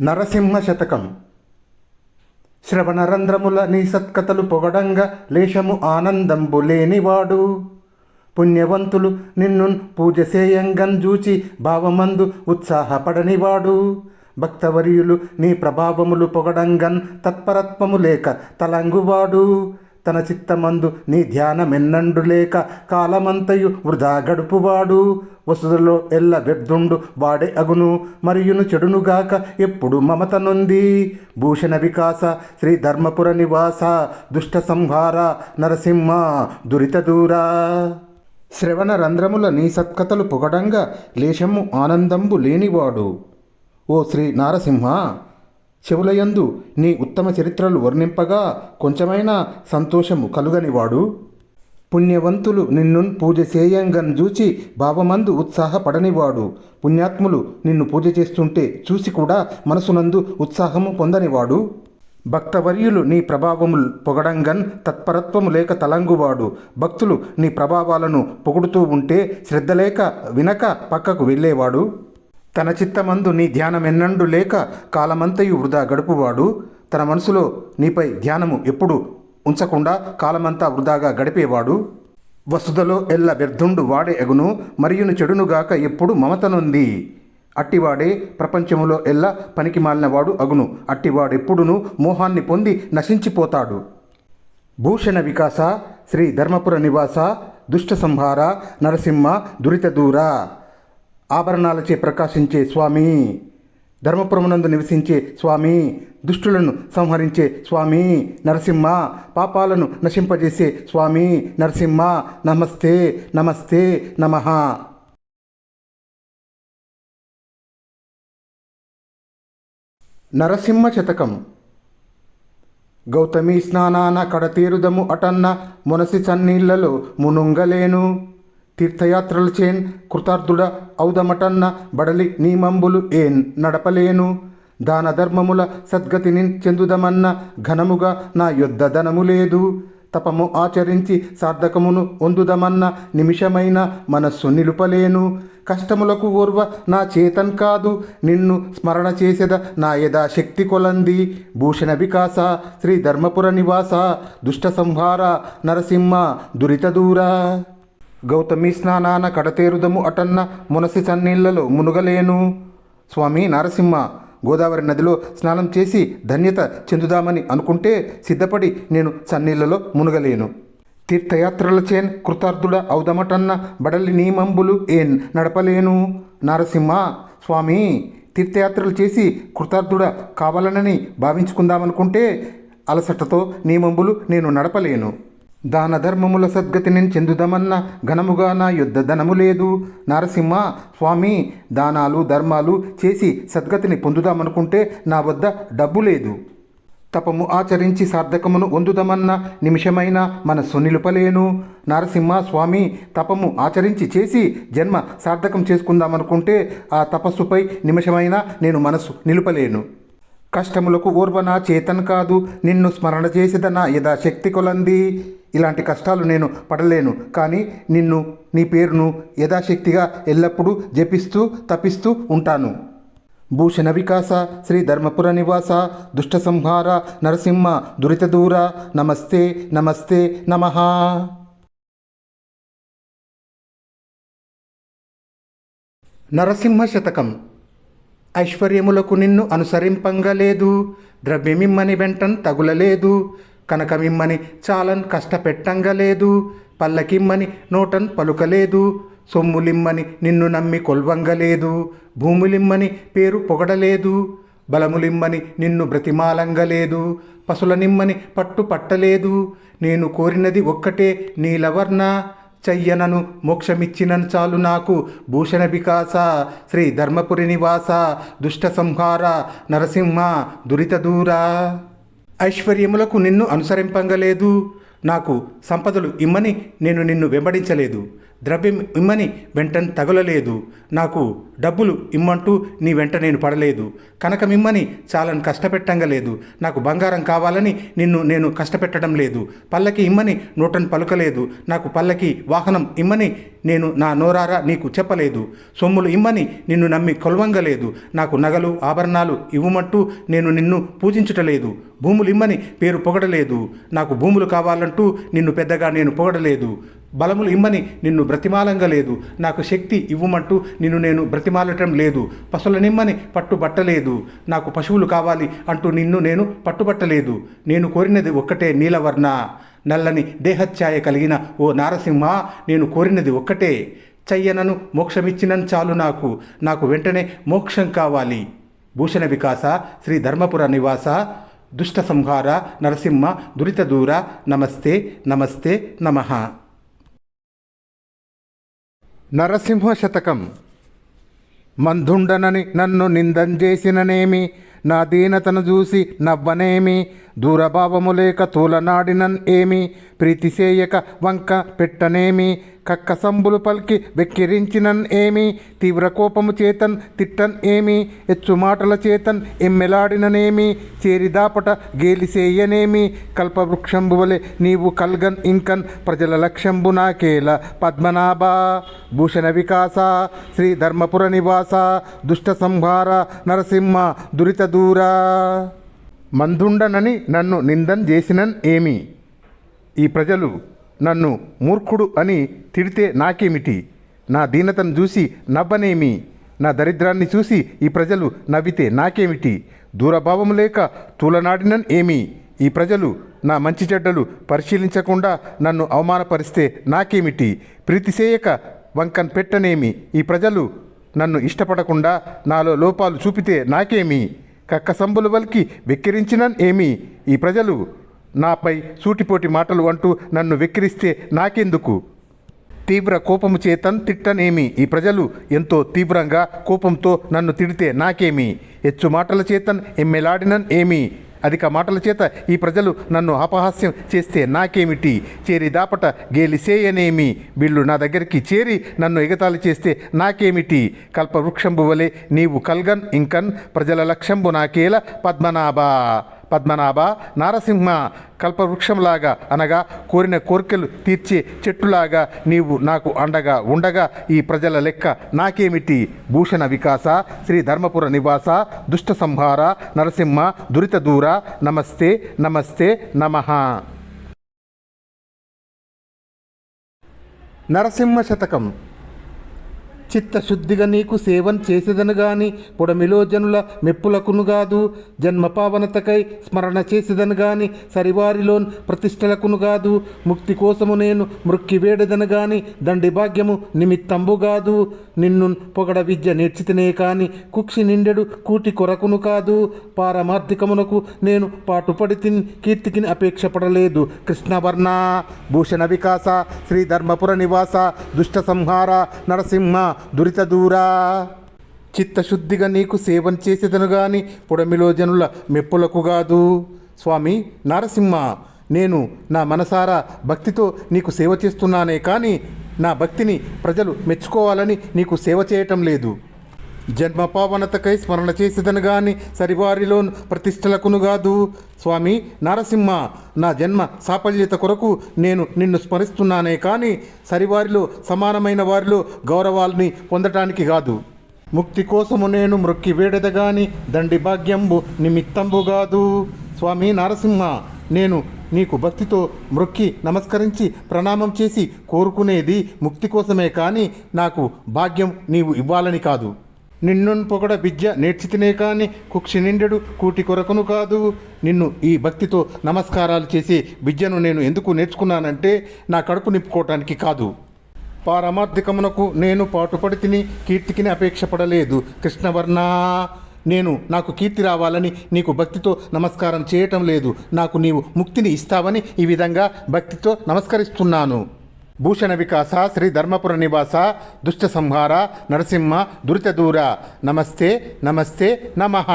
నరసింహ శతకం శ్రవణరంధ్రముల నీ సత్కథలు పొగడంగా లేశము ఆనందంబు లేనివాడు. పుణ్యవంతులు నిన్ను పూజ సేయంగన్ జూచి భావమందు ఉత్సాహపడనివాడు. భక్తవర్యులు నీ ప్రభావములు పొగడంగన్ తత్పరత్వము లేక తలంగువాడు. తన చిత్తమందు నీ ధ్యానమెన్నండు లేక కాలమంతయు వృధా గడుపువాడు. వసుదలో ఎల్ల వ్యర్థుండు వాడే అగును మరియును చెడునుగాక ఎప్పుడు మమత నొంది భూషణ వికాస శ్రీ ధర్మపుర నివాస దుష్ట సంహార నరసింహ దురిత దూరా. శ్రవణ రంధ్రముల నీ సత్కథలు పొగడంగా లేశము ఆనందంబు లేనివాడు. ఓ శ్రీ నారసింహ! చెవులయందు నీ ఉత్తమ చరిత్రలు వర్ణింపగా కొంచెమైనా సంతోషము కలుగనివాడు. పుణ్యవంతులు నిన్ను పూజ చేయంగన్ చూచి భావమందు ఉత్సాహపడనివాడు. పుణ్యాత్ములు నిన్ను పూజ చేస్తుంటే చూసి కూడా మనసునందు ఉత్సాహము పొందనివాడు. భక్తవర్యులు నీ ప్రభావములు పొగడంగన్ తత్పరత్వము లేక తలంగువాడు. భక్తులు నీ ప్రభావాలను పొగుడుతూ ఉంటే శ్రద్ధ లేక వినక పక్కకు వెళ్ళేవాడు. తన చిత్తమందు నీ ధ్యానమెన్నండు లేక కాలమంతయు వృధా గడుపువాడు. తన మనసులో నీపై ధ్యానము ఎప్పుడు ఉంచకుండా కాలమంతా వృధాగా గడిపేవాడు. వసుదలో ఎల్ల వ్యర్థుండు వాడే ఎగును మరియును చెడునుగాక ఎప్పుడు మమతనుంది. అట్టివాడే ప్రపంచములో ఎల్ల పనికి మాలినవాడు అగును అట్టివాడెప్పుడును మోహాన్ని పొంది నశించిపోతాడు. భూషణ వికాస శ్రీ ధర్మపుర నివాస దుష్ట సంహార నరసింహ దురిత దూర. ఆభరణాలచే ప్రకాశించే స్వామి ధర్మపురమునందు నివసించే స్వామి దుష్టులను సంహరించే స్వామి నరసింహ పాపాలను నశింపజేసే స్వామి నరసింహ నమస్తే నమస్తే నమ. నరసింహ శతకం. గౌతమి స్నానాన కడతీరుదము అటన్న మునసి సన్నీళ్ళలో మునుంగలేను. తీర్థయాత్రలు చేన్ కృతార్థుడ ఔదమటన్న బడలి నీమంబులు ఏన్ నడపలేను. దాన ధర్మముల సద్గతిని చెందుదమన్న ఘనముగా నా యుద్ధ ధనము లేదు. తపము ఆచరించి సార్థకమును పొందుదమన్న నిమిషమైన మనస్సు నిలుపలేను. కష్టములకు ఓర్వ నా చేతన్ కాదు. నిన్ను స్మరణ చేసేద నా యథా శక్తి కొలంది. భూషణ వికాస శ్రీ ధర్మపుర నివాస దుష్ట సంహార నరసింహ దురిత దూరా. గౌతమి స్నానాన కడతేరుదము అటన్న మునసి సన్నీళ్ళలో మునుగలేను. స్వామి నరసింహ గోదావరి నదిలో స్నానం చేసి ధన్యత చెందుదామని అనుకుంటే సిద్ధపడి నేను సన్నీళ్ళలో మునుగలేను. తీర్థయాత్రల చేన్ కృతార్థుడ ఔదమటన్న బడలి నీమంబులు ఏన్ నడపలేను. నరసింహ స్వామి తీర్థయాత్రలు చేసి కృతార్థుడ కావాలనని భావించుకుందామనుకుంటే అలసటతో నియమంబులు నేను నడపలేను. దాన ధర్మముల సద్గతిని చెందుదమన్న ఘనముగా నా యుద్ధ ధనము లేదు. నరసింహ స్వామి దానాలు ధర్మాలు చేసి సద్గతిని పొందుదామనుకుంటే నా వద్ద డబ్బు లేదు. తపము ఆచరించి సార్థకమును పొందుదామన్న నిమిషమైన మనస్సు నిలుపలేను. నరసింహ స్వామి తపము ఆచరించి చేసి జన్మ సార్థకం చేసుకుందామనుకుంటే ఆ తపస్సుపై నిమిషమైన నేను మనస్సు నిలుపలేను. కష్టములకు ఓర్వనా చేతన్ కాదు. నిన్ను స్మరణ చేసేద నా యథాశక్తి కొలంది. ఇలాంటి కష్టాలు నేను పడలేను. కానీ నిన్ను నీ పేరును యథాశక్తిగా ఎల్లప్పుడూ జపిస్తూ తపిస్తూ ఉంటాను. భూషణ వికాస శ్రీ ధర్మపుర నివాస దుష్ట సంహార నరసింహ దురిత దూర నమస్తే నమస్తే నమ. నరసింహ శతకం. ఐశ్వర్యములకు నిన్ను అనుసరింపంగలేదు. ద్రవ్యమిమ్మని వెంటన్ తగులలేదు. కనకమిమ్మని చాలన్ కష్టపెట్టంగలేదు పల్లకిమ్మని నోటన్ పలుకలేదు సొమ్ములిమ్మని నిన్ను నమ్మి కొల్వంగలేదు భూములిమ్మని పేరు పొగడలేదు బలములిమ్మని నిన్ను బ్రతిమాలంగలేదు పశులనిమ్మని పట్టు పట్టలేదు నేను కోరినది ఒక్కటే నీలవర్ణ చెయ్యనను మోక్షమిచ్చినను చాలు నాకు భూషణ వికాస శ్రీ ధర్మపురి నివాస దుష్ట సంహార నరసింహ దురిత దూరా. ఐశ్వర్యములకు నిన్ను అనుసరింపంగలేదు. నాకు సంపదలు ఇమ్మని నేను నిన్ను వెంబడించలేదు. ద్రవ్యం ఇమ్మని వెంటనే తగులలేదు. నాకు డబ్బులు ఇమ్మంటూ నీ వెంట నేను పడలేదు. కనకం ఇమ్మని చాలని కష్టపెట్టంగా లేదు నాకు బంగారం కావాలని నిన్ను నేను కష్టపెట్టడం లేదు. పల్లకి ఇమ్మని నోటను పలుకలేదు. నాకు పల్లకి వాహనం ఇమ్మని నేను నా నోరారా నీకు చెప్పలేదు. సొమ్ములు ఇమ్మని నిన్ను నమ్మి కొలవంగలేదు. నాకు నగలు ఆభరణాలు ఇవ్వమంటూ నేను నిన్ను పూజించటలేదు. భూములు ఇమ్మని పేరు పొగడలేదు. నాకు భూములు కావాలంటూ నిన్ను పెద్దగా నేను పొగడలేదు. బలములు ఇమ్మని నిన్ను బ్రతిమాలంగా లేదు. నాకు శక్తి ఇవ్వమంటూ నిన్ను నేను బ్రతిమాలటం లేదు. పశువులనిమ్మని పట్టుబట్టలేదు. నాకు పశువులు కావాలి అంటూ నిన్ను నేను పట్టుబట్టలేదు. నేను కోరినది ఒక్కటే నీలవర్ణ. నల్లని దేహఛాయ కలిగిన ఓ నారసింహ నేను కోరినది ఒక్కటే. చయ్యనను మోక్షమిచ్చినను చాలు నాకు. నాకు వెంటనే మోక్షం కావాలి. భూషణ వికాస శ్రీ ధర్మపుర నివాస దుష్ట సంహార నరసింహ దురిత దూర నమస్తే నమస్తే నమః. నరసింహ శతకం మందుండనని నన్ను నిందం చేసిననేమి? నా దీనతను చూసి నవ్వనేమి? దూరభావము లేక తూలనాడినన్ ఏమి ప్రీతిసేయక వంక పెట్టనేమి కక్క సంబులు పలికి వెక్కిరించినన్ ఏమి తీవ్ర కోపము చేతన్ తిట్టన్ ఏమి ఎచ్చు మాటల చేతన్ ఎమ్మెలాడిననేమి చేరిదాపట గేలిసేయనేమి కల్పవృక్షంబు వలె నీవు కల్గన్ ఇంకన్ ప్రజల లక్ష్యంబు నాకేల పద్మనాభ భూషణ వికాస శ్రీ ధర్మపుర నివాస దుష్ట సంహార నరసింహ దురిత దూరా. మందుండనని నన్ను నిందన్ చేసినన్ ఏమి? ఈ ప్రజలు నన్ను మూర్ఖుడు అని తిడితే నాకేమిటి? నా దీనతను చూసి నవ్వనేమి? నా దరిద్రాన్ని చూసి ఈ ప్రజలు నవ్వితే నాకేమిటి? దూరభావం లేక తూలనాడినన్ ఏమి? ఈ ప్రజలు నా మంచి చెడ్డలు పరిశీలించకుండా నన్ను అవమానపరిస్తే నాకేమిటి? ప్రీతిసేయక వంకన్ పెట్టనేమి? ఈ ప్రజలు నన్ను ఇష్టపడకుండా నాలో లోపాలు చూపితే నాకేమి? కక్కసంబులు వలికి వెక్కిరించినన్ ఏమి? ఈ ప్రజలు నాపై సూటిపోటి మాటలు అంటూ నన్ను వెక్కిరిస్తే నాకెందుకు? తీవ్ర కోపము చేతన్ తిట్టనేమి ఈ ప్రజలు ఎంతో తీవ్రంగా కోపంతో నన్ను తిడితే నాకేమి? హెచ్చు మాటల చేతన్ ఎమ్మెలాడినన్ ఏమి? అధిక మాటల చేత ఈ ప్రజలు నన్ను అపహాస్యం చేస్తే నాకేమిటి? చేరి దాపట గేలిసేయనేమి? వీళ్ళు నా దగ్గరికి చేరి నన్ను ఎగతాళి చేస్తే నాకేమిటి? కల్పవృక్షంబు వలె నీవు కల్గన్ ఇంకన్ ప్రజల లక్ష్యంబు నాకేల పద్మనాభ? పద్మనాభ నారసింహ కల్పవృక్షంలాగా అనగా కోరిన కోరికలు తీర్చే చెట్టులాగా నీవు నాకు అండగా ఉండగా ఈ ప్రజల లెక్క నాకేమిటి? భూషణ వికాస శ్రీ ధర్మపుర నివాస దుష్ట సంహార నరసింహ దురిత దూర నమస్తే నమస్తే నమః. నరసింహ శతకం చిత్తశుద్ధిగా నీకు సేవన్ చేసేదను గాని పొడమిలో జనుల మెప్పులకును గాదు జన్మ పావనతకై స్మరణ చేసేదను గాని సరివారిలోన్ ప్రతిష్టలకును గాదు ముక్తి కోసము నేను మృక్కి వేడదను గాని దండి భాగ్యము నిమిత్తంబు గాదు నిన్ను పొగడ విద్య నేర్చితనే కాని కుక్షి నిండెడు కూటి కొరకును కాదు పారమార్థికమునకు నేను పాటుపడి తిన్ కీర్తికిని అపేక్ష పడలేదు కృష్ణవర్ణ భూషణ వికాస శ్రీ ధర్మపుర నివాస దుష్ట సంహార నరసింహ దురిత దూరా చిత్తశుద్ధిగా నీకు సేవన చేసేదను గాని పొడమిలో జనుల మెప్పులకు కాదు స్వామి నరసింహ నేను నా మనసారా భక్తితో నీకు సేవ చేస్తున్నానే కానీ నా భక్తిని ప్రజలు మెచ్చుకోవాలని నీకు సేవ చేయటం లేదు. జన్మ పావనతకై స్మరణ చేసేదను గాని సరివారిలో ప్రతిష్టలకును కాదు స్వామి నరసింహ నా జన్మ సాఫల్యత కొరకు నేను నిన్ను స్మరిస్తున్నానే కానీ సరివారిలో సమానమైన వారిలో గౌరవాల్ని పొందటానికి కాదు ముక్తి కోసము నేను మృక్కి వేడెదగాని దండి భాగ్యంబు నిమిత్తంబు కాదు స్వామి నరసింహ నేను నీకు భక్తితో మృక్కి నమస్కరించి ప్రణామం చేసి కోరుకునేది ముక్తి కోసమే కానీ నాకు భాగ్యం నీవు ఇవ్వాలని కాదు. నిన్ను పొగడ విద్య నేర్చితినే కాని కుక్షి నిండెడు కూటి కొరకును కాదు. నిన్ను ఈ భక్తితో నమస్కారాలు చేసి విద్యను నేను ఎందుకు నేర్చుకున్నానంటే నా కడుపు నింపుకోవటానికి కాదు. పారమార్థికమునకు నేను పాటుపడి తిని కీర్తికిని అపేక్ష పడలేదు కృష్ణవర్ణ నేను నాకు కీర్తి రావాలని నీకు భక్తితో నమస్కారం చేయటం లేదు. నాకు నీవు ముక్తిని ఇస్తావని ఈ విధంగా భక్తితో నమస్కరిస్తున్నాను. భూషణ వికాస శ్రీ ధర్మపుర నివాస దుష్ట సంహార నరసింహ దురిత దూర. నమస్తే నమస్తే నమః.